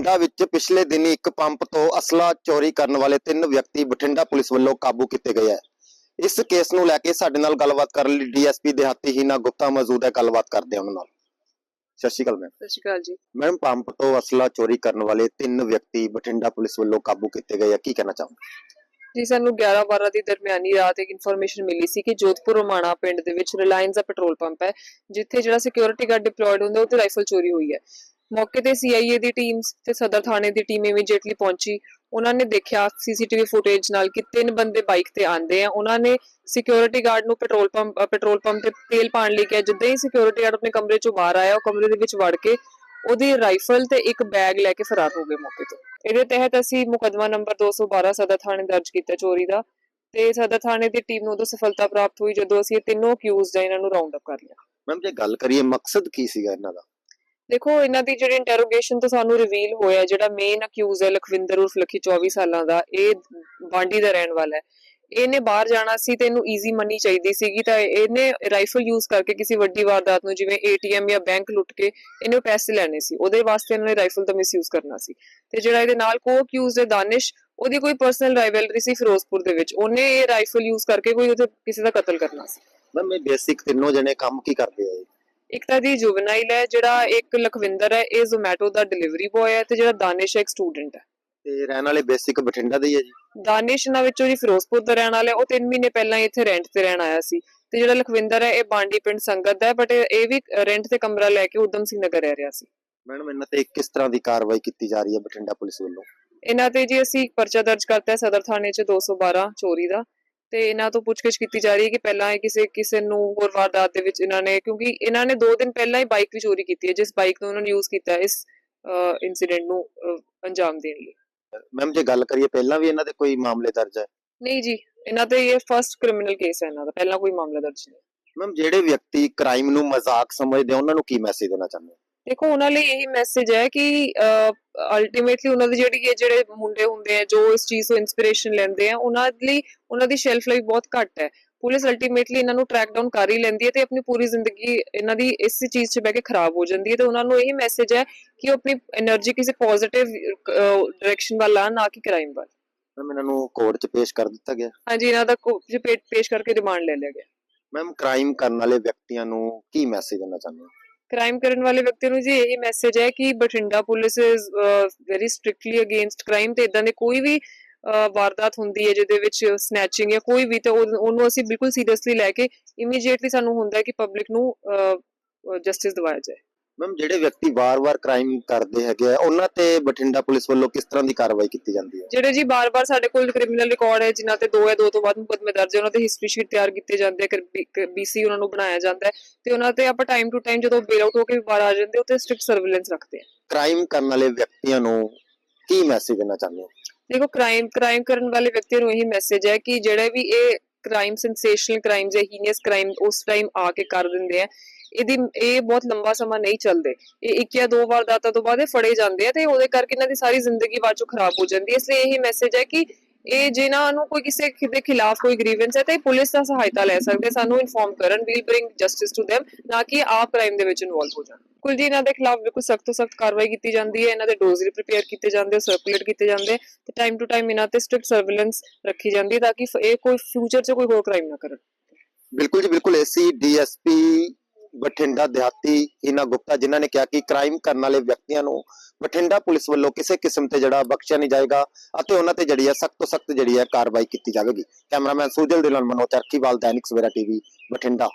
ਬਠਿੰਡਾ ਵਿੱਚ ਪਿਛਲੇ ਦਿਨੀ ਇੱਕ ਪੰਪ ਤੋਂ ਅਸਲਾ ਚੋਰੀ ਕਰਨ ਵਾਲੇ ਤਿੰਨ ਵਿਅਕਤੀ ਬਠਿੰਡਾ ਪੁਲਿਸ ਵੱਲੋਂ ਕਾਬੂ ਕੀਤੇ ਗਏ ਹੈ। ਇਸ ਕੇਸ ਨੂੰ ਲੈ ਕੇ ਸਾਡੇ ਨਾਲ ਗੱਲਬਾਤ ਕਰਨ ਲਈ ਡੀਐਸਪੀ ਦਿਹਾਤੀ ਹੀਨਾ ਗੁਪਤਾ ਮੌਜੂਦ ਹੈ। ਗੱਲਬਾਤ ਕਰਦੇ ਹਾਂ ਉਹਨਾਂ ਨਾਲ। ਸਤਿ ਸ਼੍ਰੀ ਅਕਾਲ ਮੈਮ ਸਤਿ ਸ਼੍ਰੀ ਅਕਾਲ ਜੀ। ਮੈਮ ਪੰਪ ਤੋਂ ਅਸਲਾ ਚੋਰੀ ਕਰਨ ਵਾਲੇ ਤਿੰਨ ਵਿਅਕਤੀ ਬਠਿੰਡਾ ਪੁਲਿਸ ਵੱਲੋਂ ਕਾਬੂ ਕੀਤੇ ਗਏ ਹੈ ਕੀ ਕਹਿਣਾ ਚਾਹੋਗੇ? ਜੀ ਸਾਨੂੰ 11 12 ਦੀ ਦਰਮਿਆਨੀ ਰਾਤ ਇੱਕ ਇਨਫੋਰਮੇਸ਼ਨ ਮਿਲੀ ਸੀ ਕਿ ਜੋਧਪੁਰ ਰੋਮਾਣਾ ਪਿੰਡ ਦੇ ਵਿੱਚ ਰਿਲਾਇੰਸ ਦਾ ਪੈਟਰੋਲ ਪੰਪ ਹੈ ਜਿੱਥੇ ਜਿਹੜਾ ਸਿਕਿਉਰਿਟੀ ਗਾਰਡ ਡਿਪਲੋਇਡ ਹੁੰਦਾ ਉੱਥੇ ਰਾਈਫਲ ਚੋਰੀ ਹੋਈ ਹੈ। ਮੌਕੇ ਤੇ ਸੀਆਈਏ ਦੀ ਟੀਮ ਤੇ ਸਦਰ ਥਾਣੇ ਦੀ ਟੀਮ ਇਮੀਡੀਏਟਲੀ ਪਹੁੰਚੀ। ਉਹਨਾਂ ਨੇ ਦੇਖਿਆ ਸੀਸੀਟੀਵੀ ਫੁਟੇਜ ਨਾਲ ਕਿ ਤਿੰਨ ਬੰਦੇ ਬਾਈਕ ਤੇ ਆਂਦੇ ਆ। ਉਹਨਾਂ ਨੇ ਸਿਕਿਉਰਿਟੀ ਗਾਰਡ ਨੂੰ ਪੈਟਰੋਲ ਪੰਪ ਪੈਟਰੋਲ ਪੰਪ ਤੇ ਤੇਲ ਪਾਣ ਲਈ ਕਿਹਾ, ਜਿੱਦਾਂ ਹੀ ਸਿਕਿਉਰਿਟੀ ਗਾਰਡ ਆਪਣੇ ਕਮਰੇ ਚੋਂ ਬਾਹਰ ਆਇਆ, ਉਹ ਕਮਰੇ ਦੇ ਵਿੱਚ ਵੜ ਕੇ ਉਹਦੀ ਰਾਈਫਲ ਤੇ ਇੱਕ ਬੈਗ ਲੈ ਕੇ ਫਰਾਰ ਹੋ ਗਏ ਮੌਕੇ ਤੋਂ। ਇਹਦੇ ਤਹਿਤ ਅਸੀਂ ਮੁਕਦਮਾ ਨੰਬਰ 212 ਸਦਰ ਥਾਣੇ ਦਰਜ ਕੀਤਾ ਚੋਰੀ ਦਾ ਤੇ ਸਦਰ ਥਾਣੇ ਦੀ ਟੀਮ ਨੂੰ ਉਦੋਂ ਸਫਲਤਾ ਪ੍ਰਾਪਤ ਹੋਈ ਜਦੋਂ ਅਸੀਂ ਇਹ ਤਿੰਨੋਂ ਅਕਿਊਜ਼ਡ ਆ ਇਹਨਾਂ ਨੂੰ ਰਾਉਂਡ ਅਪ ਕਰ ਲਿਆ। ਮੈਮ ਜੇ ਗੱਲ ਕਰੀਏ, ਮਕਸਦ ਕੀ ਸੀਗਾ ਇਹਨਾਂ ਦਾ? ਦੇਖੋ, ਇਹਨਾਂ ਦੀ ਜਿਹੜੀ ਇੰਟਰੋਗੇਸ਼ਨ ਤੋਂ ਸਾਨੂੰ ਰਿਵੀਲ ਹੋਇਆ, ਜਿਹੜਾ ਮੇਨ ਅਕਿਊਜ਼ ਹੈ ਲਖਵਿੰਦਰ ਉਰਫ ਲਖੀ 24 ਸਾਲਾਂ ਦਾ, ਇਹ ਬਾਂਡੀ ਦਾ ਰਹਿਣ ਵਾਲਾ ਹੈ। ਇਹਨੇ ਬਾਹਰ ਜਾਣਾ ਸੀ ਤੇ ਇਹਨੂੰ ਈਜ਼ੀ ਮਨੀ ਚਾਹੀਦੀ ਸੀਗੀ, ਤਾਂ ਇਹਨੇ ਰਾਈਫਲ ਯੂਜ਼ ਕਰਕੇ ਕਿਸੇ ਵੱਡੀ ਵਾਰਦਾਤ ਨੂੰ, ਜਿਵੇਂ ਏਟੀਐਮ ਜਾਂ ਬੈਂਕ ਲੁੱਟ ਕੇ ਇਹਨੇ ਪੈਸੇ ਲੈਣੇ ਸੀ। ਉਹਦੇ ਵਾਸਤੇ ਇਹਨਾਂ ਰਾਈਫਲ ਦਾ ਮਿਸਯੂਜ਼ ਕਰਨਾ ਸੀ। ਤੇ ਜਿਹੜਾ ਇਹਦੇ ਨਾਲ ਕੋ ਅਕਿਊਜ਼ ਹੈ ਦਾਨਿਸ਼, ਉਹਦੀ ਕੋਈ ਪਰਸਨਲ ਰਾਈਵਲਰੀ ਸੀ ਫਿਰੋਜ਼ਪੁਰ ਦੇ ਵਿੱਚ। ਉਹਨੇ ਇਹ ਰਾਈਫਲ ਯੂਜ਼ ਕਰਕੇ ਕੋਈ ਉਹਦੇ ਕਿਸੇ ਦਾ ਕਤਲ ਕਰਨਾ ਸੀ। ਮੈਮ ਬੇਸਿਕ ਤਿੰਨੋਂ ਜਣੇ ਕੰਮ ਕੀ ਕਰਦੇ ਆ ਇੱਕ ਤਾਂ ਦੀ ਜੁਵਨਾਈਲ ਹੈ ਜਿਹੜਾ ਇੱਕ ਲਖਵਿੰਦਰ ਹੈ ਇਹ ਜ਼ੋਮੈਟੋ ਦਾ ਡਿਲੀਵਰੀ ਬॉय ਹੈ ਤੇ ਜਿਹੜਾ ਦਾਨਿਸ਼ ਹੈ ਇੱਕ ਸਟੂਡੈਂਟ ਹੈ। ਤੇ ਰਹਿਣ ਵਾਲੇ ਬੇਸਿਕ ਬਠਿੰਡਾ ਦੇ ਹੀ ਹੈ ਜੀ? ਦਾਨਿਸ਼ ਇਹਨਾਂ ਵਿੱਚੋਂ ਜੀ ਫਿਰੋਜ਼ਪੁਰ ਦਾ ਰਹਿਣ ਵਾਲਾ ਹੈ ਉਹ 3 ਮਹੀਨੇ ਪਹਿਲਾਂ ਹੀ ਇੱਥੇ ਰੈਂਟ ਤੇ ਰਹਿਣ ਆਇਆ ਸੀ। ਤੇ ਜਿਹੜਾ ਲਖਵਿੰਦਰ ਹੈ ਇਹ ਬਾਂਡੀ ਪਿੰਡ ਸੰਗਤ ਦਾ ਹੈ ਬਟ ਇਹ ਵੀ ਰੈਂਟ ਤੇ ਕਮਰਾ ਲੈ ਕੇ ਉਦਮ ਸਿੰਘ ਨਗਰ ਰਹਿ ਰਿਹਾ ਸੀ। ਮੈਡਮ ਇਹਨਾਂ ਤੇ ਕਿਸ ਤਰ੍ਹਾਂ ਦੀ ਕਾਰਵਾਈ ਕੀਤੀ ਜਾ ਰਹੀ ਹੈ ਬਠਿੰਡਾ ਪੁਲਿਸ ਵੱਲੋਂ? ਇਹਨਾਂ ਤੇ ਜੀ ਅਸੀਂ ਇੱਕ ਪਰਚਾ ਦਰਜ ਕਰਤਾ ਹੈ ਸਦਰ ਥਾਣੇ 'ਚ 212 ਚੋਰੀ ਦਾ। ਤੇ ਇਹਨਾਂ ਤੋਂ ਪੁੱਛਗਿੱਛ ਕੀਤੀ ਜਾ ਰਹੀ ਹੈ ਕਿ ਪਹਿਲਾਂ ਇਹ ਕਿਸੇ ਕਿਸੇ ਨੂੰ ਹੋਰ ਵਾਰਦਾਤ ਦੇ ਵਿੱਚ ਇਹਨਾਂ ਨੇ ਕਿਉਂਕਿ ਇਹਨਾਂ ਨੇ 2 ਦਿਨ ਪਹਿਲਾਂ ਹੀ ਬਾਈਕ ਵੀ ਚੋਰੀ ਕੀਤੀ ਹੈ ਜਿਸ ਬਾਈਕ ਨੂੰ ਉਹਨਾਂ ਨੇ ਯੂਜ਼ ਕੀਤਾ ਇਸ ਇਨਸੀਡੈਂਟ ਨੂੰ ਅੰਜਾਮ ਦੇਣ ਲਈ। ਮੈਮ ਜੇ ਗੱਲ ਕਰੀਏ ਪਹਿਲਾਂ ਵੀ ਇਹਨਾਂ ਦੇ ਕੋਈ ਮਾਮਲੇ ਦਰਜ ਹੈ? ਨਹੀਂ ਜੀ ਇਹਨਾਂ ਤੇ ਇਹ ਫਰਸਟ ਕ੍ਰਿਮੀਨਲ ਕੇਸ ਹੈ ਇਹਨਾਂ ਦਾ ਪਹਿਲਾਂ ਕੋਈ ਮਾਮਲਾ ਦਰਜ ਨਹੀਂ ਮੈਮ ਜਿਹੜੇ ਵਿਅਕਤੀ ਕ੍ਰਾਈਮ ਨੂੰ ਮਜ਼ਾਕ ਸਮਝਦੇ ਆ ਉਹਨਾਂ ਨੂੰ ਕੀ ਮੈਸੇਜ ਦੇਣਾ ਚਾਹੁੰਦੇ ਹੋ? ਦੇਖੋ ਉਹਨਾਂ ਲਈ ਇਹੀ ਮੈਸੇਜ ਹੈ ਕਿ ਅਲਟੀਮੇਟਲੀ ਉਹਨਾਂ ਦੀ ਜਿਹੜੀ ਇਹ ਜਿਹੜੇ ਮੁੰਡੇ ਹੁੰਦੇ ਆ ਜੋ ਇਸ ਚੀਜ਼ ਤੋਂ ਇਨਸਪੀਰੇਸ਼ਨ ਲੈਂਦੇ ਆ ਉਹਨਾਂ ਲਈ ਉਹਨਾਂ ਦੀ ਸ਼ੈਲਫ ਲਾਈਫ ਬਹੁਤ ਘੱਟ ਹੈ। ਪੁਲਿਸ ਅਲਟੀਮੇਟਲੀ ਇਹਨਾਂ ਨੂੰ ਟਰੈਕ ਡਾਊਨ ਕਰ ਹੀ ਲੈਂਦੀ ਹੈ ਤੇ ਆਪਣੀ ਪੂਰੀ ਜ਼ਿੰਦਗੀ ਇਹਨਾਂ ਦੀ ਇਸ ਚੀਜ਼ 'ਚ ਬਹਿ ਕੇ ਖਰਾਬ ਹੋ ਜਾਂਦੀ ਹੈ ਤੇ ਉਹਨਾਂ ਨੂੰ ਇਹ ਮੈਸੇਜ ਹੈ ਕਿ ਉਹ ਆਪਣੀ એનર્ਜੀ ਕਿਸੇ ਪੋਜ਼ਿਟਿਵ ਡਾਇਰੈਕਸ਼ਨ ਵੱਲ ਲਾਣ ਨਾ ਕਿ ਕ੍ਰਾਈਮ ਵੱਲ। ਮੈਮ ਇਹਨਾਂ ਨੂੰ ਕੋਰਟ 'ਚ ਪੇਸ਼ ਕਰ ਦਿੱਤਾ ਗਿਆ? ਹਾਂਜੀ ਇਹਨਾਂ ਦਾ ਕੋਰਟ 'ਚ ਪੇਸ਼ ਕਰਕੇ ਰਿਮਾਂਡ ਲੈ ਲਿਆ ਗਿਆ। ਮੈਮ ਕ੍ਰਾਈਮ ਕਰਨ ਵਾਲੇ ਵਿਅਕਤੀਆਂ ਨੂੰ ਕੀ ਮੈਸੇਜ ਦੇਣਾ ਚਾਹੁੰਦੇ ਹੋ? ਕ੍ਰਾਈਮ ਕਰਨ ਵਾਲੇ ਵਿਅਕਤੀਆਂ ਨੂੰ ਜੀ ਇਹੀ ਮੈਸੇਜ ਹੈ ਕਿ Bathinda police is very strictly against crime ਤੇ ਇਦਾਂ ਦੇ ਕੋਈ ਵੀ ਅਹ, ਵਾਰਦਾਤ ਹੁੰਦੀ ਹੈ ਜਿਹਦੇ ਵਿੱਚ ਸਨੈਚਿੰਗ ਜਾਂ ਕੋਈ ਵੀ ਤੇ ਉਹਨੂੰ ਅਸੀਂ ਬਿਲਕੁਲ ਸੀਰੀਅਸਲੀ ਲੈ ਕੇ ਇਮੀਡੀਏਟਲੀ ਸਾਨੂੰ ਹੁੰਦਾ ਹੈ ਕਿ ਪਬਲਿਕ ਨੂੰ ਜਸਟਿਸ ਦਿਵਾਇਆ ਜਾਏ। ਮੈਮ ਜਿਹੜੇ ਵਿਅਕਤੀ ਵਾਰ-ਵਾਰ ਕ੍ਰਾਈਮ ਕਰਦੇ ਹੈਗੇ ਆ ਉਹਨਾਂ ਤੇ ਬਠਿੰਡਾ ਪੁਲਿਸ ਵੱਲੋਂ ਕਿਸ ਤਰ੍ਹਾਂ ਦੀ ਕਾਰਵਾਈ ਕੀਤੀ ਜਾਂਦੀ ਹੈ? ਜਿਹੜੇ ਜੀ ਬਾਰ-ਬਾਰ ਸਾਡੇ ਕੋਲ ਕ੍ਰਿਮੀਨਲ ਰਿਕਾਰਡ ਹੈ ਜਿਨ੍ਹਾਂ ਤੇ ਦੋ ਜਾਂ ਦੋ ਤੋਂ ਵੱਧ ਮੁਕੱਦਮੇ ਦਰਜ ਹੈ ਉਹਨਾਂ ਤੇ ਹਿਸਟਰੀ ਸ਼ੀਟ ਤਿਆਰ ਕੀਤੇ ਜਾਂਦੇ ਹੈ ਬੀਸੀ ਉਹਨਾਂ ਨੂੰ ਬਣਾਇਆ ਜਾਂਦਾ ਹੈ ਤੇ ਉਹਨਾਂ ਤੇ ਆਪਾਂ ਟਾਈਮ ਟੂ ਟਾਈਮ ਜਦੋਂ ਬੇਲ ਆਊਟ ਹੋ ਕੇ ਬਾਹਰ ਆ ਜਾਂਦੇ ਉੱਤੇ ਸਟ੍ਰਿਕਟ ਸਰਵੇਲੈਂਸ ਰੱਖਦੇ ਆ। ਕ੍ਰਾਈਮ ਕਰਨ ਵਾਲੇ ਵਿਅਕਤੀਆਂ ਨੂੰ ਕੀ ਮੈਸੇਜ ਦੇਣਾ ਚਾਹੁੰਦੇ ਹੋ? ਦੇਖੋ ਕ੍ਰਾਈਮ ਕ੍ਰਾਈਮ ਕਰਨ ਵਾਲੇ ਵਿਅਕਤੀਆਂ ਨੂੰ ਇਹੀ ਮੈਸੇਜ ਹੈ ਕਿ ਜਿਹੜੇ ਵੀ ਇਹ ਕ੍ਰਾਈਮ ਸੈਂਸੇਸ਼ਨਲ ਕ੍ਰਾਈਮਸ ਜਾਂ ਹੀਨੀਅਸ ਕ੍ਰਾਈਮ ਉਸ ਟਾਈਮ ਆ ਕੇ ਕਰ ਦਿੰਦੇ ਆ। ਇਹਦੀ ਇਹ ਬਹੁਤ ਲੰਬਾ ਸਮਾਂ ਨਹੀਂ ਚੱਲਦੇ। ਇਹ ਇੱਕ ਜਾਂ ਦੋ ਵਾਰਦਾਤਾਂ ਤੋਂ ਬਾਅਦ ਇਹ ਫੜੇ ਜਾਂਦੇ ਆ ਤੇ ਉਹਦੇ ਕਰਕੇ ਇਹਨਾਂ ਦੀ ਸਾਰੀ ਜ਼ਿੰਦਗੀ ਬਾਅਦ ਚੋਂ ਖਰਾਬ ਹੋ ਜਾਂਦੀ ਹੈ। ਇਸ ਲਈ ਇਹੀ ਮੈਸੇਜ ਹੈ ਕਿ ਇਹ ਜਿਨ੍ਹਾਂ ਨੂੰ ਕੋਈ ਕਿਸੇ ਦੇ ਖਿਲਾਫ ਕੋਈ ਗ੍ਰੀਵੈਂਸ ਹੈ ਤਾਂ ਇਹ ਪੁਲਿਸ ਦਾ ਸਹਾਇਤਾ ਲੈ ਸਕਦੇ ਸਾਨੂੰ ਇਨਫੋਰਮ ਕਰਨ we'll bring justice to them ਨਾ ਕਿ ਆਪ ਕ੍ਰਾਈਮ ਦੇ ਵਿੱਚ ਇਨਵੋਲਵ ਹੋ ਜਾਣ। ਕੁਲ ਜੀ, ਇਹਨਾਂ ਦੇ ਖਿਲਾਫ ਬਿਲਕੁਲ ਸਖਤ ਤੋਂ ਸਖਤ ਕਾਰਵਾਈ ਕੀਤੀ ਜਾਂਦੀ ਹੈ। ਇਹਨਾਂ ਦੇ ਡੋਜ਼ਰੀ ਪ੍ਰਿਪੇਅਰ ਕੀਤੇ ਜਾਂਦੇ ਸਰਕੂਲੇਟ ਕੀਤੇ ਜਾਂਦੇ ਤੇ ਟਾਈਮ ਟੂ ਟਾਈਮ ਇਹਨਾਂ ਤੇ ਸਟ੍ਰਿਕਟ ਸਰਵੇਲੈਂਸ ਰੱਖੀ ਜਾਂਦੀ ਹੈ ਤਾਂ ਕਿ ਇਹ ਕੋਈ ਫਿਊਚਰ 'ਚ ਕੋਈ ਹੋਰ ਕ੍ਰਾਈਮ ਨਾ ਕਰਨ। ਬਿਲਕੁਲ ਜੀ, ਬਿਲਕੁਲ। ਐਸੀ ਡੀਐਸਪੀ ਬਠਿੰਡਾ ਦਿਹਾਤੀ ਹੀਨਾ ਗੁਪਤਾ ਜਿਨ੍ਹਾਂ ਨੇ ਕਿਹਾ ਕਿ ਕ੍ਰਾਈਮ ਕਰਨ ਵਾਲੇ ਵਿਅਕਤੀਆਂ ਨੂੰ ਬਠਿੰਡਾ ਪੁਲਿਸ ਵੱਲੋਂ ਕਿਸੇ ਕਿਸਮ ਤੇ ਜਿਹੜਾ ਬਖਸ਼ਿਆ ਨਹੀਂ ਜਾਏਗਾ ਅਤੇ ਉਹਨਾਂ ਤੇ ਜਿਹੜੀ ਹੈ ਸਖਤ ਤੋਂ ਸਖਤ ਜਿਹੜੀ ਹੈ ਕਾਰਵਾਈ ਕੀਤੀ ਜਾਵੇਗੀ। ਕੈਮਰਾਮੈਨ ਸੁਜਲ ਦੇ ਨਾਲ ਮਨੋਜ ਚਰਖੀਵਾਲ ਦੈਨਿਕ ਸਵੇਰਾ ਟੀਵੀ, ਬਠਿੰਡਾ।